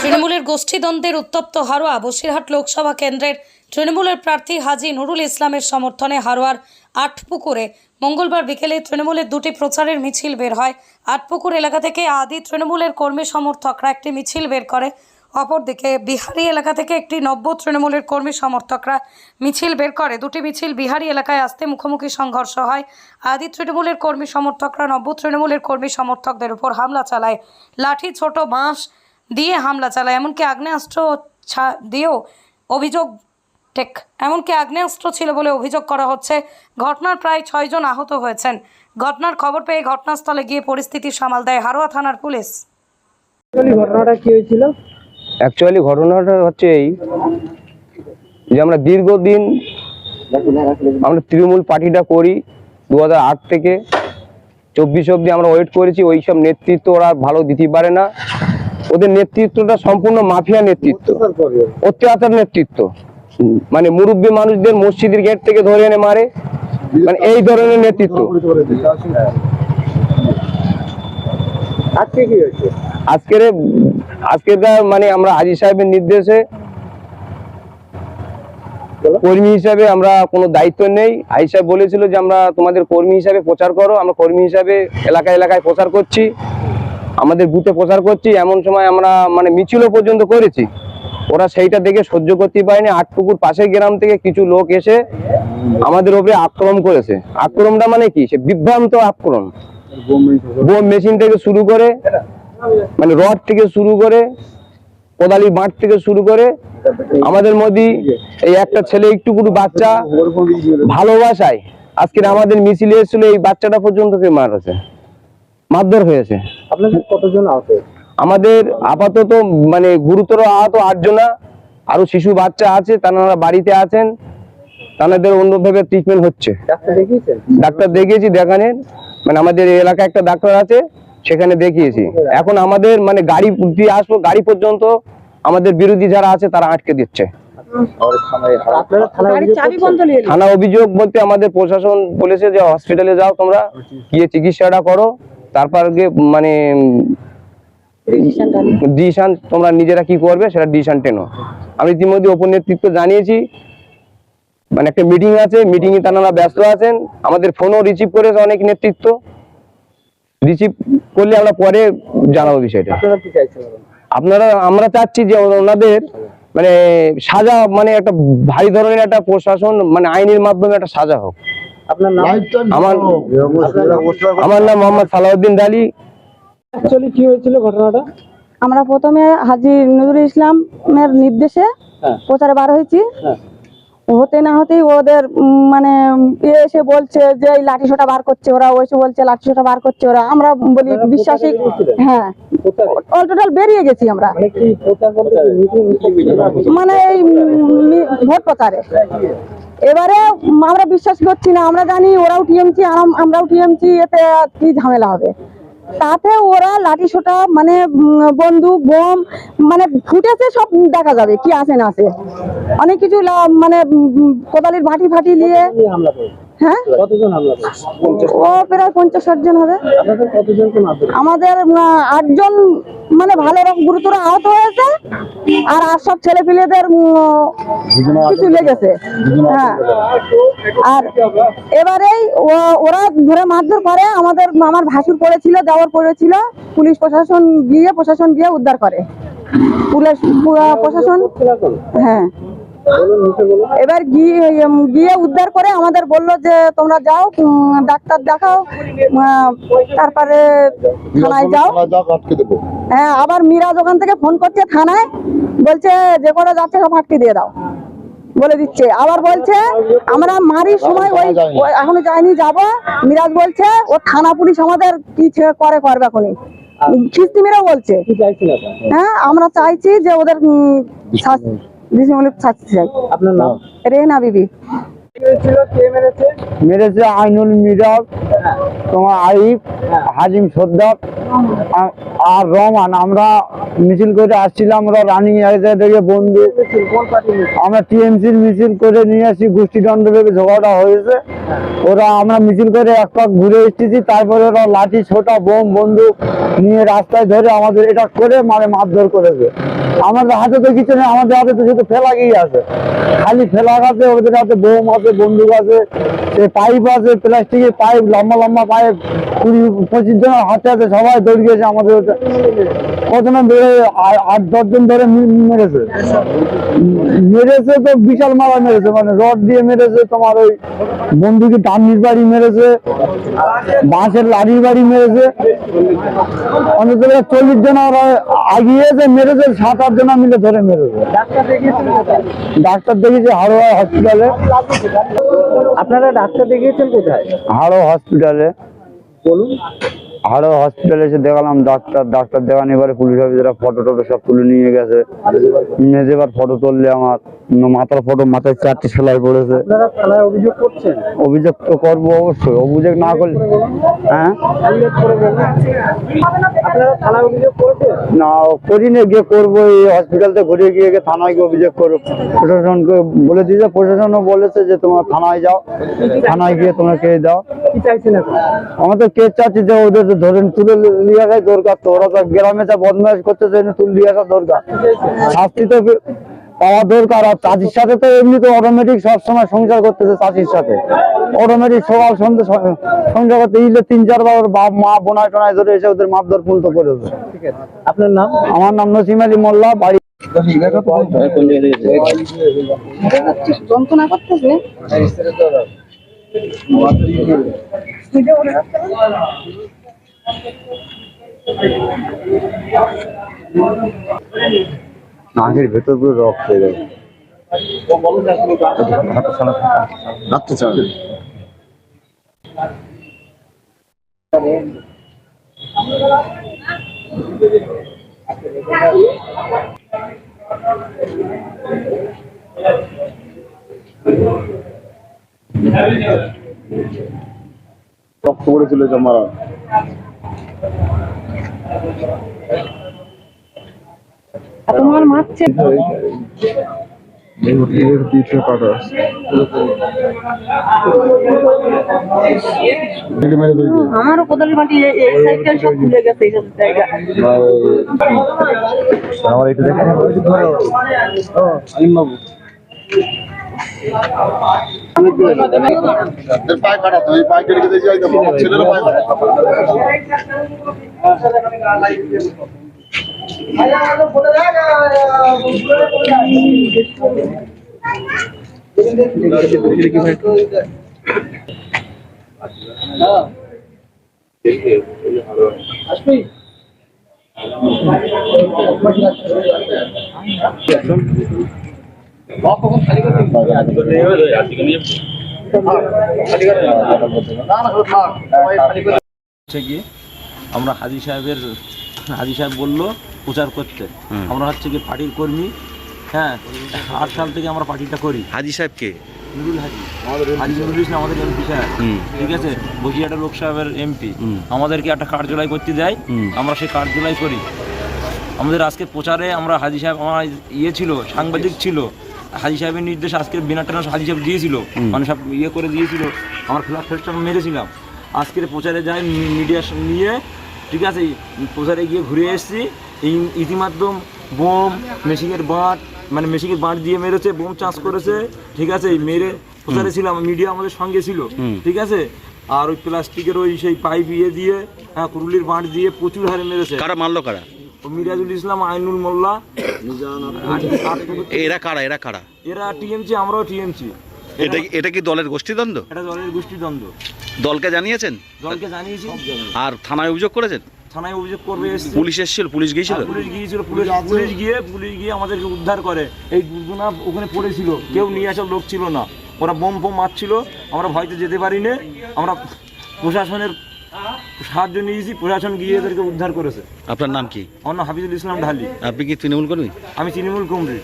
তৃণমূলের গোষ্ঠীদ্বন্দ্বের উত্তপ্ত হারোয়া বসিরহাট লোকসভা কেন্দ্রের তৃণমূলের প্রার্থী হাজি নুরুল ইসলামের সমর্থনে হারোয়ার আটপুকুরে মঙ্গলবার বিকেলে তৃণমূলের দুটি প্রচারের মিছিল বের হয়। আটপুকুর এলাকা থেকে আদি তৃণমূলের কর্মী সমর্থকরা একটি মিছিল বের করে। অপরদিকে বিহারি এলাকা থেকে একটি নব্য তৃণমূলের কর্মী সমর্থকরা মিছিল বের করে। দুটি মিছিল বিহারি এলাকায় আসতে মুখোমুখি সংঘর্ষ হয়। আদি তৃণমূলের কর্মী সমর্থকরা নব্য তৃণমূলের কর্মী সমর্থকদের উপর হামলা চালায়। লাঠি, ছোট বাঁশ দিয়ে হামলা চালায়। এমনকি আগ্নেয়াস্ত্র দিয়েও অভিযোগ টেক। এমনকি আগ্নেয়াস্ত্র ছিল বলে অভিযোগ করা হচ্ছে। ঘটনার প্রায় ছয়জন আহত হয়েছেন। ঘটনার খবর পেয়ে ঘটনাস্থলে গিয়ে পরিস্থিতি সামাল দেয় হারোয়া থানার পুলিশ। ঘটনাটা কি হয়েছিল? অ্যাকচুয়ালি ঘটনাটা হচ্ছে এই যে আমরা দীর্ঘদিন আমরা তৃণমূল পার্টিটা করি দু থেকে চব্বিশ অব্দি আমরা ওয়েট করেছি ওই সব নেতৃত্ব ওরা ভালো দিতে পারে না। ওদের নেতৃত্বটা সম্পূর্ণ মাফিয়া নেতৃত্ব। অত্যাচার নেতৃত্ব। মানে মুরব্বী মানুষদের মসজিদের গেট থেকে ধরে এনে মারে। মানে এই ধরনের নেতৃত্ব। আজকে কি হয়েছে? আজকের আজকের মানে আমরা হাজি সাহেবের নির্দেশে কর্মী হিসাবে আমরা কোনো দায়িত্ব নেই। সাহেব বলেছিল যে আমরা তোমাদের কর্মী হিসাবে প্রচার করো আমরা কর্মী হিসাবে এলাকায় প্রচার করছি আমাদের বুথে প্রচার করছি এমন সময় আমরা মানে মিছিলও পর্যন্ত করেছি। ওরা সেইটা দেখে সহ্য করতে পারেনি। আটপুকুর পাশের গ্রাম থেকে কিছু লোক এসে আমাদের ওপরে আক্রমণ করেছে। আক্রমণটা মানে কি? সে বিভ্রান্ত আক্রমণ। বোম মেশিন থেকে শুরু করে মানে রড থেকে শুরু করে কোদালি বাঁট থেকে শুরু করে আমাদের মধ্যে এই একটা ছেলে একটুকুটু বাচ্চা ভালোবাসায়। আজকের আমাদের মিছিলে এসেছিল এই বাচ্চাটা পর্যন্ত মারছে মারধর হয়েছে। আপনাদের কতজন আহত আমাদের আপাতত মানে গুরুতর আহত আটজনা আরও শিশু বাচ্চা আছে তারা বাড়িতে আছেন তাদের অন্যভাবে ট্রিটমেন্ট হচ্ছে। ডাক্তার দেখিয়েছি দেখানের। মানে আমাদের এলাকায় একটা ডাক্তার আছে সেখানে দেখিয়েছি। এখন আমাদের মানে গাড়ি দিয়ে আসব গাড়ি পর্যন্ত আমাদের বিরোধী যারা আছে তারা আটকে দিচ্ছে? থানা অভিযোগ বলতে আমাদের প্রশাসন বলেছে যে হসপিটালে যাও তোমরা গিয়ে চিকিৎসাটা করো তারপর গিয়ে মানে ডিসিশন তোমরা নিজেরা কি করবে সেটা ডিসিশন টেনো। আমি ইতিমধ্যে ওপর নেতৃত্ব জানিয়েছি মানে একটা মিটিং আছে মিটিং এ তারা ব্যস্ত আছেন আমাদের ফোনও রিসিভ করেছে অনেক নেতৃত্ব। রিসিভ করলে আমরা পরে জানাব বিষয়টা। আপনারা আমরা চাচ্ছি যে ওনাদের মানে সাজা মানে একটা ভারী ধরনের একটা প্রশাসন মানে আইনের মাধ্যমে একটা সাজা হোক। আপনার নাম? আমার আমার নাম মোহাম্মদ সালাউদ্দিন অ্যাকচুয়ালি কি হয়েছিল ঘটনাটা? আমরা প্রথমে হাজি নজরুল ইসলামের নির্দেশে হ্যাঁ। প্রচারে বার হয়েছি। হ্যাঁ। হতে না হতেই ওদের মানে ইয়ে এসে বলছে যে এই লাঠি সোটা বার করছে ওরা ও এসে বলছে লাঠি সোটা বার করছে ওরা। আমরা বলি বিশ্বাসী হ্যাঁ। অল টোটাল বেরিয়ে গেছি আমরা। মানে মানে এই ভোট প্রচারে। এবারে আমরা বিশ্বাস করছি না আমরা জানি ওরাও টিএমসি আমরাও টিএমসি এতে কি ঝামেলা হবে। তাতে ওরা লাঠি সোটা মানে বন্দুক, বোম মানে ফুটেছে, সব দেখা যাবে কি আছে না আছে। অনেক কিছু মানে কোদালের ভাটি ফাটি নিয়ে হ্যাঁ? কতজন হামলা ও প্রায় পঞ্চাশ ষাট জন হবে। মারধর আমাদের আটজন মানে ভালো রকম গুরুতর আহত হয়েছে আর আর সব ছেলে পেলেদের কিছু লেগেছে হ্যাঁ। আর এবারেই ও- ওরা ধরে মারধর করে আমাদের আমার ভাসুর পড়েছিল দেওয়ার পড়েছিল পুলিশ প্রশাসন গিয়ে প্রশাসন গিয়ে উদ্ধার করে। পুলিশ প্রশাসন। হ্যাঁ। এবার গিয়ে গিয়ে উদ্ধার করে আমাদের বলল যে তোমরা যাও ডাক্তার দেখাও তারপরে থানায় যাও। হ্যাঁ আবার মিরাজ ওখান থেকে ফোন করছে থানায় বলছে যে করে যাচ্ছে সব আটকে দিয়ে দাও বলে দিচ্ছে। আবার বলছে আমরা মারির সময় ওই এখনও যায়নি যাব। মিরাজ বলছে ও থানা পুলিশ আমাদের কি করে করবে এখনই? খিস্তি মেরেও বলছে হ্যাঁ আমরা চাইছি যে ওদের শাস্তি চাই আপনার নাম? রেহনা বিবি। মেরেছে? আইনুল মিরাজ তোমার আইফ হাজিম সর্দার আর রহমান। আমরা মিছিল করে আসছিলাম আমরা রানিং এরিয়া থেকে বন্ধু আমরা টিএমসির মিছিল করে নিয়ে আসি গোষ্ঠীদ্বন্দ্ব ভেবে ঝগড়া হয়েছে। ওরা আমরা মিছিল করে এক পাক ঘুরে এসেছি তারপরে ওরা লাঠি ছোটা বোম বন্দুক নিয়ে রাস্তায় ধরে আমাদের এটা করে মানে মারধর করেছে। আমাদের হাতে তো কিছু নেই আমাদের হাতে তো শুধু ফেলাকেই আছে। খালি ফেলাক আছে ওদের হাতে বোম আছে। বন্দুক আছে সে পাইপ আছে প্লাস্টিকের পাইপ লম্বা লম্বা পাইপ কুড়ি পঁচিশ জন হাতে আছে, সবাই দৌড়িয়েছে আমাদের বেড়ে আট দশজন ধরে মেরেছে। মেরেছে তো বিশাল মারা মেরেছে মানে রড দিয়ে মেরেছে তোমার ওই বন্দুকি টান্নির বাড়ি মেরেছে বাঁশের লাঠির বাড়ি মেরেছে। অন্তত চল্লিশ জন আগিয়েছে মেরেছে সাত আট জন মিলে ধরে মেরেছে। ডাক্তার দেখেছি হাড়োয়া হসপিটালে। আপনারা ডাক্তার দেখিয়েছেন কোথায়? হাড়ো হসপিটালে। বলুন। হাড়ো হসপিটালে এসে দেখালাম ডাক্তার ডাক্তার দেখানি এবারে পুলিশ অফিসাররা ফটো টটো সব তুলে নিয়ে গেছে। মেজেবার ফটো তুললে আমার মাথার ফটো মাথায় চারটি সেলাই পড়েছে। অভিযোগ তো করব অবশ্যই অভিযোগ না করলে হ্যাঁ? না করিনি গিয়ে করব এই হসপিটালতে ঘুরে গিয়ে গিয়ে থানায় গিয়ে অভিযোগ করো প্রশাসনকে বলে দিয়েছে প্রশাসনও বলেছে যে তোমার থানায় যাও থানায় গিয়ে তোমরা কে দাও আমাদের কে চাচ্ছি যে ওদের তো ধরেন তুলে নিয়ে আসাই দরকার তো ওরা তো গ্রামে যা বদমাশ করতে চাই তুলে নিয়ে আসা দরকার। শাস্তি তো পাওয়া দরকার আর চাষির সাথে তো এমনি তো অটোমেটিক সবসময় সংসার করতেছে চাষির সাথে। অটোমেটিক সকাল সন্ধ্যে সংসার করতে ইলে তিন চারবার বাপ মা বোনায় টোনায় ধরে এসে ওদের মাপদর পূর্ণ করেছে ঠিক আপনার নাম? আমার নাম নসিম আলী মোল্লা বাড়ি যন্ত্রণা করতেছে? নাকের ভেতর পুরো রক্ত হয়ে গেছে রক্ত পড়েছিল জমারা তোমার মারছে পিঠে কাটা আমারও কোদালি মাটি এই- সাইডটা সব খুলে গেছে এইসব জায়গা। আমার একটু দেখেন পায়ে কাটা তো এই পায়ে কেটে কেটে যাই ছেলেরও পায়ে কাটা। হচ্ছে কি আমরা হাজি সাহেবের হাজি সাহেব বলল প্রচার করতে আমরা হচ্ছে কি পার্টির কর্মী হ্যাঁ আট সাল থেকে আমরা পার্টিটা করি হাজি সাহেবকে নুরুল হাজি হাজি নুরুল ইসলাম আমাদের এমপি সাহেব ঠিক আছে বসিরহাটের লোক সাহেবের এমপি আমাদেরকে একটা কার্যালয় করতে দেয় আমরা সেই কার্যালয় করি আমাদের আজকে প্রচারে আমরা হাজি সাহেব আমার ইয়ে ছিল সাংবাদিক ছিল হাজি সাহেবের নির্দেশ আজকে বিনা টানা হাজি সাহেব দিয়েছিল। মানে সব ইয়ে করে দিয়েছিল। আমার ফ্ল্যাট ফেস্ট মেরেছিলাম। আজকের প্রচারে যাই মিডিয়া নিয়ে ঠিক আছে প্রচারে গিয়ে ঘুরে এসেছি। এই ইতিমাধ্যম বোম মেশিনের বাঁট মানে মেশিনের বাঁট দিয়ে মেরেছে বোম চাষ করেছে ঠিক আছে মেরে প্রচারে ছিলাম মিডিয়া আমাদের সঙ্গে ছিল ঠিক আছে। আর ওই প্লাস্টিকের ওই সেই পাইপ ইয়ে দিয়ে হ্যাঁ কুরুলির বাঁট দিয়ে প্রচুর হারে মেরেছে। কারা মারলো কারা? ও মিরাজুল ইসলাম আইনুল মোল্লা। এরা কারা এরা কারা? এরা টিএমসি আমরাও টিএমসি। এটা কি- এটা কি দলের গোষ্ঠীদ্বন্দ্ব? এটা দলের গোষ্ঠীদ্বন্দ্ব। দলকে জানিয়েছেন? দলকে জানিয়েছি। আর থানায় অভিযোগ করেছেন? থানায় অভিযোগ করবে পুলিশ এসেছিল পুলিশ গিয়েছিল? পুলিশ গিয়েছিল পুলিশ পুলিশ গিয়ে পুলিশ গিয়ে আমাদেরকে উদ্ধার করে। এই দুজনা ওখানে পড়েছিল। কেউ নিয়ে আসার লোক ছিল না। ওরা বোম ফোম মারছিল। আমরা ভয়তে যেতে পারিনি। আমরা প্রশাসনের সাহায্য নিয়েছি প্রশাসন গিয়ে এদেরকে উদ্ধার করেছে। আপনার নাম কি? অন্য হাফিজুল ইসলাম ঢালি। আপনি কি তৃণমূল কর্মী? আমি তৃণমূল কংগ্রেস